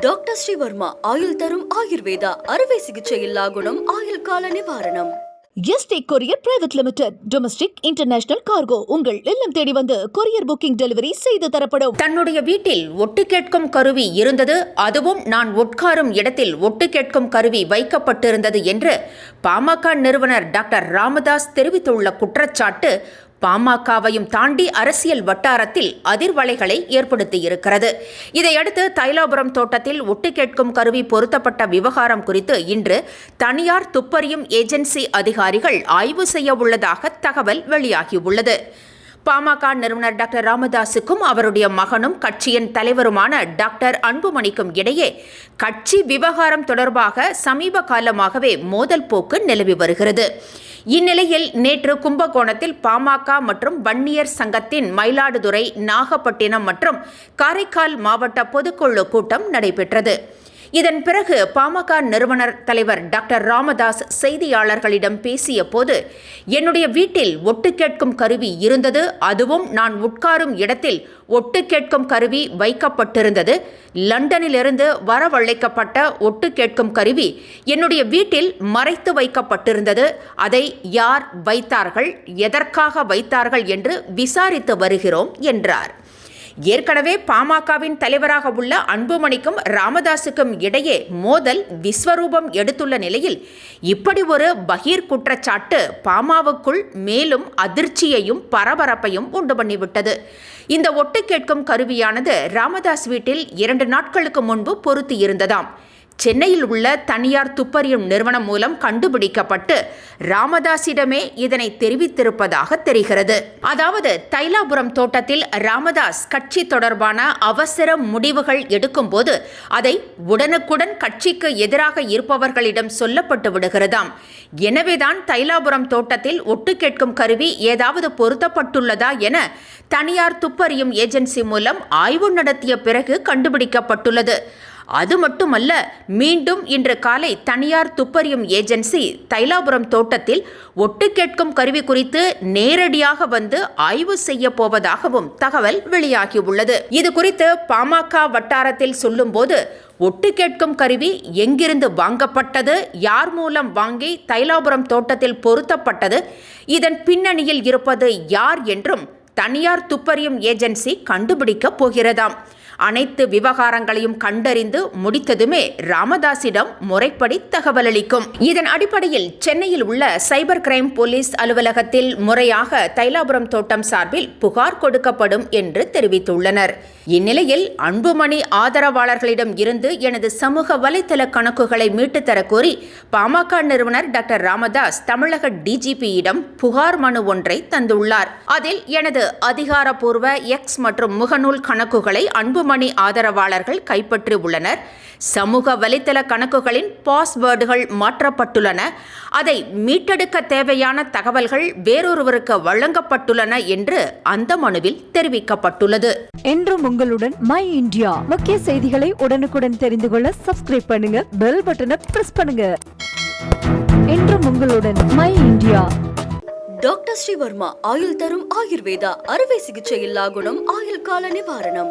Doctor Sreevarma ஆயுள் தரும் ஆயுர்வேதா அறுவை சிகிச்சை இல்லா குணம் ஆயுள் கால நிவாரணம். ST courier private limited domestic international cargo உங்கள் இல்லம் தேடி வந்து கொரியர் புக்கிங் டெலிவரி செய்து தரப்படும். தன்னுடைய வீட்டில் ஒட்டு கேட்கும் கருவி இருந்தது அதுவும் நான் உட்காரும் இடத்தில் ஒட்டு கேட்கும் கருவி வைக்கப்பட்டிருந்தது என்று பாமக நிறுவனர் டாக்டர் ராமதாஸ் தெரிவித்துள்ள குற்றச்சாட்டு பாமகவையும் தாண்டி அரசியல் வட்டாரத்தில் அதிர்வலைகளை ஏற்படுத்தியிருக்கிறது. இதையடுத்து தைலாபுரம் தோட்டத்தில் ஒட்டு கேட்கும் கருவி பொருத்தப்பட்ட விவகாரம் குறித்து இன்று தனியார் துப்பறியும் ஏஜென்சி அதிகாரிகள் ஆய்வு செய்ய உள்ளதாக தகவல் வெளியாகியுள்ளது. பாமக நிறுவனர் டாக்டர் ராமதாசுக்கும் அவருடைய மகனும் கட்சியின் தலைவருமான டாக்டர் அன்புமணிக்கும் இடையே கட்சி விவகாரம் தொடர்பாக சமீப காலமாகவே மோதல் போக்கு நிலவி வருகிறது. இந்நிலையில் நேற்று கும்பகோணத்தில் பாமக மற்றும் வன்னியர் சங்கத்தின் மயிலாடுதுறை நாகப்பட்டினம் மற்றும் காரைக்கால் மாவட்ட பொதுக்குழு கூட்டம் நடைபெற்றது. இதன் பிறகு பாமக நிறுவனர் தலைவர் டாக்டர் ராமதாஸ் செய்தியாளர்களிடம் பேசிய போது என்னுடைய வீட்டில் ஒட்டு கேட்கும் கருவி இருந்தது. அதுவும் நான் உட்காரும் இடத்தில் ஒட்டு கேட்கும் கருவி வைக்கப்பட்டிருந்தது. லண்டனிலிருந்து வரவழைக்கப்பட்ட ஒட்டு கேட்கும் கருவி என்னுடைய வீட்டில் மறைத்து வைக்கப்பட்டிருந்தது. அதை யார் வைத்தார்கள்? எதற்காக வைத்தார்கள்? என்று விசாரித்து வருகிறோம் என்றார். ஏற்கனவே பாமகவின் தலைவராக உள்ள அன்புமணிக்கும் ராமதாசுக்கும் இடையே மோதல் விஸ்வரூபம் எடுத்துள்ள நிலையில் இப்படி ஒரு பகீர் குற்றச்சாட்டு பாமாவுக்குள் மேலும் அதிர்ச்சியையும் பரபரப்பையும் உண்டு பண்ணிவிட்டது. இந்த ஒட்டு கேட்கும் கருவியானது ராமதாஸ் வீட்டில் இரண்டு நாட்களுக்கு முன்பு பொருத்தி இருந்ததாம். சென்னையில் உள்ள தனியார் துப்பறியும் நிறுவனம் மூலம் கண்டுபிடிக்கப்பட்டு ராமதாஸிடமே இதனை தெரிவித்திருப்பதாக தெரிகிறது. அதாவது தைலாபுரம் தோட்டத்தில் ராமதாஸ் கட்சி தொடர்பான அவசர முடிவுகள் எடுக்கும்போது அதை உடனுக்குடன் கட்சிக்கு எதிராக இருப்பவர்களிடம் சொல்லப்பட்டு விடுகிறதாம். எனவேதான் தைலாபுரம் தோட்டத்தில் ஒட்டு கேட்கும் கருவி ஏதாவது பொருத்தப்பட்டுள்ளதா என தனியார் துப்பறியும் ஏஜென்சி மூலம் ஆய்வு நடத்திய பிறகு கண்டுபிடிக்கப்பட்டுள்ளது. அது மட்டுமல்ல மீண்டும் இன்று காலை தனியார் துப்பறியும் ஏஜென்சி தைலாபுரம் தோட்டத்தில் ஒட்டு கேட்கும் கருவி குறித்து நேரடியாக வந்து ஆய்வு செய்ய போவதாகவும் தகவல் வெளியாகியுள்ளது. இது குறித்து பாமக வட்டாரத்தில் சொல்லும்போது ஒட்டு கேட்கும் கருவி எங்கிருந்து வாங்கப்பட்டது யார் மூலம் வாங்கி தைலாபுரம் தோட்டத்தில் பொருத்தப்பட்டது இதன் பின்னணியில் இருப்பது யார் என்றும் தனியார் துப்பறியும் ஏஜென்சி கண்டுபிடிக்கப் போகிறதாம். அனைத்து விவகாரங்களையும் கண்டறிந்து முடித்ததுமே ராமதாஸிடம் முறைப்படி தகவலளிக்கும் இதன் அடிப்படையில் சென்னையில் உள்ள சைபர் கிரைம் போலீஸ் அலுவலகத்தில் முறையாக தைலாபுரம் தோட்டம் சார்பில் புகார் கொடுக்கப்படும் என்று தெரிவித்துள்ளனர். இந்நிலையில் அன்புமணி ஆதரவாளர்களிடம் இருந்து எனது சமூக வலைதள கணக்குகளை மீட்டுத்தரக் கோரி பாமக நிறுவனர் டாக்டர் ராமதாஸ் தமிழக டிஜிபியிடம் புகார் மனு ஒன்றை தந்துள்ளார். அதில் எனது அதிகாரப்பூர்வ எக்ஸ் மற்றும் முகநூல் கணக்குகளை அன்புமணி ஆதரவாளர்கள் கைப்பற்றி உள்ளனர். சமூக வலைதள கணக்குகளின் பாஸ்வேர்டுகள் மாற்றப்பட்டுள்ளன. அதை மீட்டெடுக்க தேவையான தகவல்கள் வேறொருவருக்கு வழங்கப்பட்டுள்ளன என்று அந்த மனுவில் தெரிவிக்கப்பட்டுள்ளது. என்றும் உங்களுடன் மை இந்தியா முக்கிய செய்திகளை உடனுக்குடன் தெரிந்து கொள்ள சப்ஸ்கிரைப் பண்ணுங்க பெல் பட்டனை பிரஸ் பண்ணுங்க. என்றும் உங்களுடன் மை இந்தியா டாக்டர் ஸ்ரீவர்மா ஆயுள் தரும் ஆயுர்வேதா அறுவை சிகிச்சை இல்லா குணம் ஆயுள் கால நிவாரணம்.